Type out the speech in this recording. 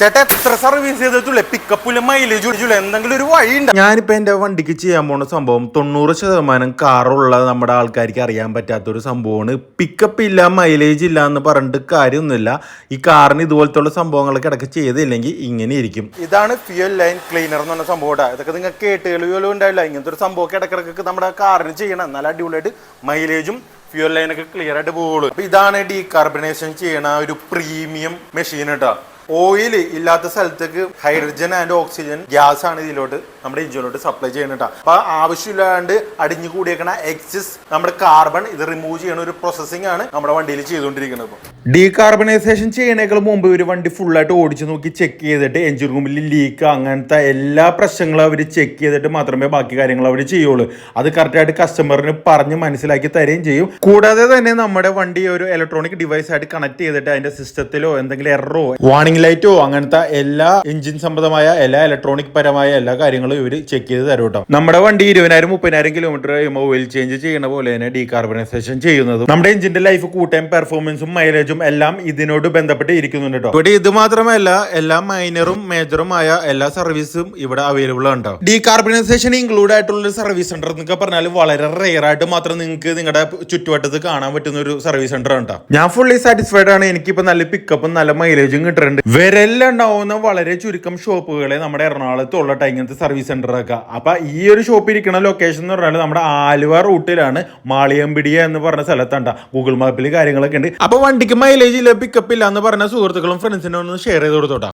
ചേട്ടാ എത്ര service ചെയ്തിട്ടുള്ളേ? പിക്കപ്പിൽ mileage ഇല്ല എന്തെങ്കിലും ഒരു വഴി ഉണ്ട് ഞാനിപ്പോ എന്റെ വണ്ടിക്ക് ചെയ്യാൻ പോണ സംഭവം തൊണ്ണൂറ് ശതമാനം കാറുള്ള നമ്മുടെ ആൾക്കാർക്ക് അറിയാൻ പറ്റാത്ത ഒരു സംഭവമാണ്. പിക്കപ്പ് ഇല്ല മൈലേജ് ഇല്ല എന്ന് പറഞ്ഞിട്ട് കാര്യമൊന്നുമില്ല. ഈ കാറിന് ഇതുപോലത്തെ സംഭവങ്ങളൊക്കെ ഇടയ്ക്ക് ചെയ്തില്ലെങ്കിൽ ഇങ്ങനെ ഇരിക്കും. ഇതാണ് ഫ്യൂൽ ലൈൻ ക്ലീനർ എന്ന് പറഞ്ഞ സംഭവം. ഇതൊക്കെ നിങ്ങൾ കേട്ട് പോലും ഉണ്ടായില്ല ഇങ്ങനത്തെ ഒരു സംഭവമൊക്കെ ഇടയ്ക്കിടയ്ക്ക് നമ്മുടെ കാറിന് ചെയ്യണം. നല്ല അടിപൊളിയായിട്ട് മൈലേജും ഫ്യൂൽ ലൈനൊക്കെ ക്ലിയർ ആയിട്ട് പോകുള്ളൂ അപ്പൊ ഇതാണ് ഡീകാർബണേഷൻ ചെയ്യണ ഒരു പ്രീമിയം മെഷീൻ കേട്ടോ. ഓയിൽ ഇല്ലാത്ത സ്ഥലത്തേക്ക് ഹൈഡ്രജൻ ആൻഡ് ഓക്സിജൻ ഗ്യാസ് ആണ് ഇതിലോട്ട് നമ്മുടെ എഞ്ചിനിലോട്ട് സപ്ലൈ ചെയ്യുന്നുണ്ട് അപ്പൊ ആവശ്യമില്ലാണ്ട് അടിഞ്ഞു കൂടിയേക്കണ എക്സിസ് നമ്മുടെ കാർബൺ ഇത് റിമൂവ് ചെയ്യണ ഒരു പ്രോസസ്സിംഗ് ആണ് നമ്മുടെ വണ്ടിയിൽ ചെയ്തുകൊണ്ടിരിക്കുന്നത് ഡീകാർബണൈസേഷൻ ചെയ്യണേക്കാൾ മുമ്പ് ഒരു വണ്ടി ഫുള്ളായിട്ട് ഓടിച്ചു നോക്കി ചെക്ക് ചെയ്തിട്ട് എഞ്ചിൻ റൂമിൽ ലീക്ക് അങ്ങനത്തെ എല്ലാ പ്രശ്നങ്ങളും അവർ ചെക്ക് ചെയ്തിട്ട് മാത്രമേ ബാക്കി കാര്യങ്ങൾ അവർ ചെയ്യുള്ളൂ. അത് കറക്റ്റായിട്ട് കസ്റ്റമറിന് പറഞ്ഞ് മനസ്സിലാക്കി തരുകയും ചെയ്യും. കൂടാതെ തന്നെ നമ്മുടെ വണ്ടി ഒരു ഇലക്ട്രോണിക് ഡിവൈസ് ആയിട്ട് കണക്ട് ചെയ്തിട്ട് അതിന്റെ സിസ്റ്റത്തിലോ എന്തെങ്കിലും എററോ വാണിംഗ് ലൈറ്റോ അങ്ങനത്തെ എല്ലാ എഞ്ചിൻ സംബന്ധമായ എല്ലാ ഇലക്ട്രോണിക് പരമായ എല്ലാ കാര്യങ്ങളും ഇവർ ചെക്ക് ചെയ്ത് തരും കേട്ടോ. നമ്മുടെ വണ്ടി ഇരുപതിനായിരം മുപ്പതിനായിരം കിലോമീറ്റർ കഴിയുമ്പോൾ ഓയിൽ ചേഞ്ച് ചെയ്യുന്ന പോലെ തന്നെ ഡീകാർബണൈസേഷൻ ചെയ്യുന്നത്. നമ്മുടെ എഞ്ചിന്റെ ലൈഫ് കൂട്ടാൻ പെർഫോമൻസും മൈലേജും എല്ലാം ഇതിനോട് ബന്ധപ്പെട്ട് ഇരിക്കുന്നുണ്ട് കേട്ടോ. ഇവിടെ ഇത് മാത്രമല്ല എല്ലാ മൈനറും മേജറുമായ എല്ലാ സർവീസും ഇവിടെ അവൈലബിൾ കേട്ടോ. ഡീകാർബണൈസേഷൻ ഇൻക്ലൂഡ് ആയിട്ടുള്ള സർവീസ് സെന്റർ എന്നൊക്കെ പറഞ്ഞാൽ വളരെ റെയർ ആയിട്ട് മാത്രം നിങ്ങൾക്ക് നിങ്ങളുടെ ചുറ്റുവട്ടത്ത് കാണാൻ പറ്റുന്ന ഒരു സർവീസ് സെന്റർ കേട്ടോ. ഞാൻ ഫുള്ളി സാറ്റിസ്ഫൈഡ് ആണ്. എനിക്കിപ്പോ നല്ല പിക്കപ്പും നല്ല മൈലേജും കിട്ടുന്നുണ്ട് വിരലുണ്ടാവുന്ന വളരെ ചുരുക്കം ഷോപ്പുകളെ നമ്മുടെ എറണാകുളത്ത് ഉള്ള ഇങ്ങനത്തെ സർവീസ് സെന്റർ ഒക്കെ അപ്പൊ ഈ ഒരു ഷോപ്പ് ഇരിക്കുന്ന ലൊക്കേഷൻ എന്ന് പറഞ്ഞാൽ നമ്മുടെ ആലുവ റൂട്ടിലാണ് മാളിയമ്പിടിയ എന്ന് പറഞ്ഞ സ്ഥലത്തുണ്ട. ഗൂഗിൾ മാപ്പിൽ കാര്യങ്ങളൊക്കെ ഉണ്ട്. അപ്പോൾ വണ്ടിക്ക് മൈലേജ് ഇല്ല പിക്കപ്പ് ഇല്ല എന്ന് പറഞ്ഞ സുഹൃത്തുക്കളും ഫ്രണ്ട്സിനും ഒന്ന് ഷെയർ ചെയ്ത് കൊടുത്തോട്ടാ.